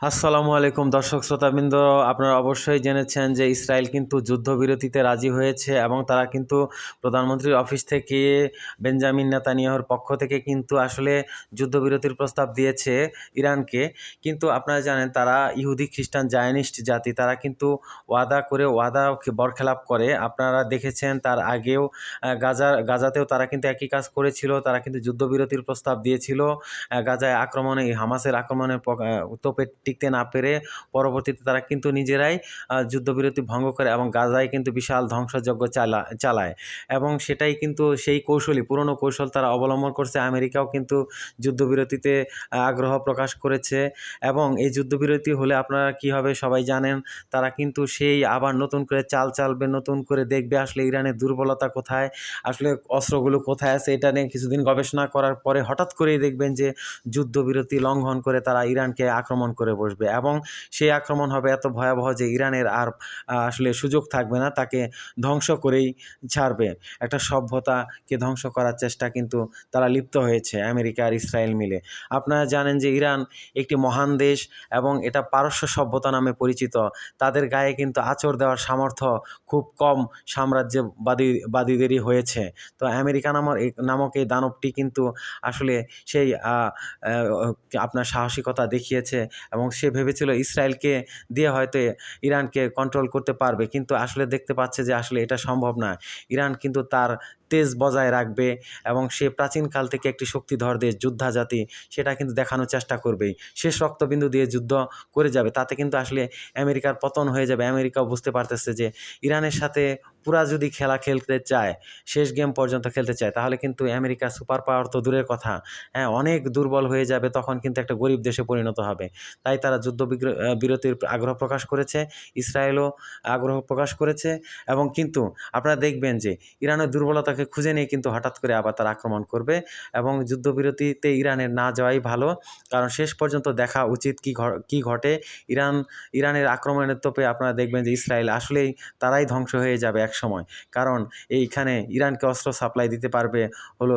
আসসালামু আলাইকুম দর্শক শ্রোতাবৃন্দ আপনারা অবশ্যই জেনেছেন যে ইসরায়েল কিন্তু যুদ্ধবিরতিতে রাজি হয়েছে এবং তারা কিন্তু প্রধানমন্ত্রীর অফিস থেকে বেঞ্জামিন নেতানিয়াহর পক্ষ থেকে কিন্তু আসলে যুদ্ধবিরতির প্রস্তাব দিয়েছে ইরানকে। কিন্তু আপনারা জানেন তারা ইহুদি খ্রিস্টান জায়নিস্ট জাতি তারা কিন্তু ওয়াদা করে ওয়াদা বরখেলাপ করে। আপনারা দেখেছেন তার আগেও আহ, গাজা গাজাতেও তারা কিন্তু একই কাজ করেছিল তারা কিন্তু যুদ্ধবিরতির প্রস্তাব দিয়েছিল গাজায় আক্রমণে হামাসের আক্রমণে প- আহ, তোপে টিকতে না পেরে পরবর্তীতে তারা কিন্তু নিজেরাই যুদ্ধবিরতি ভঙ্গ করে এবং গাজায় কিন্তু বিশাল ধ্বংসযজ্ঞ চালা, চালায়। এবং সেটাই কিন্তু সেই কৌশলই, পুরনো কৌশল তারা অবলম্বন করছে। আমেরিকাও কিন্তু যুদ্ধবিরতিতে আগ্রহ প্রকাশ করেছে। এবং এই যুদ্ধবিরতি হলে আপনারা কি হবে সবাই জানেন, তারা কিন্তু সেই আবার নতুন করে চাল চালবে, নতুন করে দেখবে আসলে ইরানের দুর্বলতা কোথায়, আসলে অস্ত্রগুলো কোথায় আছে, এটা নিয়ে কিছুদিন গবেষণা করার পরে হঠাৎ করেই দেখবেন যে যুদ্ধবিরতি লঙ্ঘন করে তারা ইরানকে আক্রমণ করে বসবে এবং সেই আক্রমণ হবে এত ভয়াবহ যে ইরানের আর আসলে সুযোগ থাকবে না, তাকে ধ্বংস করেই ছাড়বে। একটা সভ্যতাকে ধ্বংস করার চেষ্টা কিন্তু তারা লিপ্ত হয়েছে আমেরিকা আর ইসরায়েল মিলে। আপনারা জানেন যে ইরান একটি মহান দেশ এবং এটা পারস্য সভ্যতা নামে পরিচিত। তাদের গায়ে কিন্তু আচর দেওয়ার সামর্থ্য খুব কম সাম্রাজ্যবাদী, বাদীদেরই হয়েছে। তো আমেরিকা নামক নামক এই দানবটি কিন্তু আসলে সেই আপনার সাহসিকতা দেখিয়েছে এবং সে ভেবেছিল ইসরায়েলকে দিয়ে হয়তো ইরানকে কন্ট্রোল করতে পারবে। কিন্তু আসলে দেখতে পাচ্ছে যে আসলে এটা সম্ভব না ইরান কিন্তু তার তেজ বজায় রাখবে এবং সে প্রাচীনকাল থেকে একটি শক্তিধর দেশ যোদ্ধা জাতি সেটা কিন্তু দেখানোর চেষ্টা করবেই। শেষ রক্তবিন্দু দিয়ে যুদ্ধ করে যাবে। তাতে কিন্তু আসলে আমেরিকার পতন হয়ে যাবে। আমেরিকাও বুঝতে পারতেছে যে ইরানের সাথে পুরা যদি খেলা খেলতে চায়, শেষ গেম পর্যন্ত খেলতে চায়, তাহলে কিন্তু আমেরিকা সুপার পাওয়ার তো দূরের কথা। হ্যাঁ অনেক দুর্বল হয়ে যাবে, তখন কিন্তু একটা গরিব দেশে পরিণত হবে। তাই তারা যুদ্ধ বিরতির আগ্রহ প্রকাশ করেছে, ইসরায়েলও আগ্রহ প্রকাশ করেছে। এবং কিন্তু আপনারা দেখবেন যে ইরানের দুর্বলতাকে খুঁজে নিয়ে কিন্তু হঠাৎ করে আবার তারা আক্রমণ করবে এবং যুদ্ধবিরতিতে ইরানের না যাওয়াই ভালো। কারণ শেষ পর্যন্ত দেখা উচিত কি কি ঘটে। ইরান, ইরানের আক্রমণের তোপে আপনারা দেখবেন যে ইসরায়েল আসলেই তারাই ধ্বংস হয়ে যাবে এক সময় কারণ এইখানে ইরানকে অস্ত্র সাপ্লাই দিতে পারবে হলো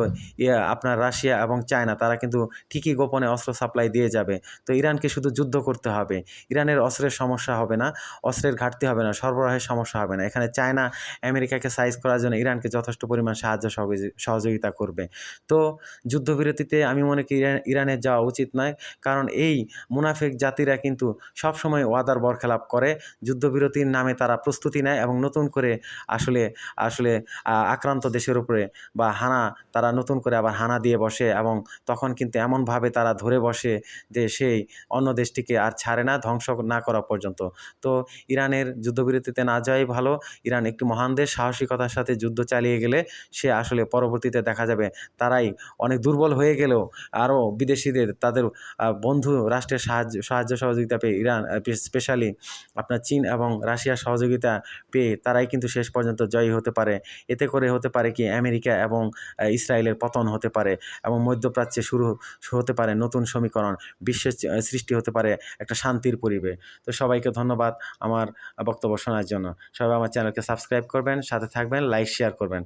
আপনার রাশিয়া এবং চায়না। তারা কিন্তু ঠিকই গোপনে অস্ত্র সাপ্লাই দিয়ে যাবে। তো ইরানকে শুধু যুদ্ধ করতে হবে। ইরানের অস্ত্রের সমস্যা হবে না। অস্ত্রের ঘাটতি হবে না। সরবরাহের সমস্যা হবে না। এখানে চায়না আমেরিকাকে সাইজ করার জন্য ইরানকে যথেষ্ট পরিমাণ সাহায্য সহযোগি- সহযোগিতা করবে। তো যুদ্ধবিরতিতে আমি মনে করি ইরান- ইরানের যাওয়া উচিত নয়। কারণ এই মুনাফিক জাতিরা কিন্তু সবসময় ওয়াদার বরখেলাপ করে। যুদ্ধবিরতির নামে তারা প্রস্তুতি নেয় এবং নতুন করে আসলে আসলে আক্রান্ত দেশের উপরে বা হানা, তারা নতুন করে আবার হানা দিয়ে বসে এবং তখন কিন্তু এমনভাবে তারা ধরে বসে যে সেই অন্য দেশটিকে আর ছাড়ে না, ধ্বংস না করা পর্যন্ত। তো ইরানের যুদ্ধবিরতিতে না যাওয়াই ভালো। ইরান একটি মহান দেশ। সাহসিকতার সাথে যুদ্ধ চালিয়ে গেলে সে আসলে পরবর্তীতে দেখা যাবে তারাই অনেক দুর্বল হয়ে গেলেও আরও বিদেশিদের তাদের বন্ধু রাষ্ট্রের সাহায্য সাহায্য সহযোগিতা পেয়ে ইরান স্পেশালি আপনার চীন এবং রাশিয়ার সহযোগিতা পেয়ে তারাই কিন্তু শেষ পর্যন্ত জয়ী হতে পারে। এতে করে হতে পারে কি আমেরিকা এবং ইসরায়েলের পতন হতে পারে এবং মধ্যপ্রাচ্যে শুরু হতে পারে নতুন সমীকরণ, বিশ্বের সৃষ্টি হতে পারে একটা শান্তির পরিবেশ। তো সবাইকে ধন্যবাদ আমার বক্তব্য শোনার জন্য। সবাই আমার চ্যানেলকে সাবস্ক্রাইব করবেন, সাথে থাকবেন লাইক শেয়ার করবেন।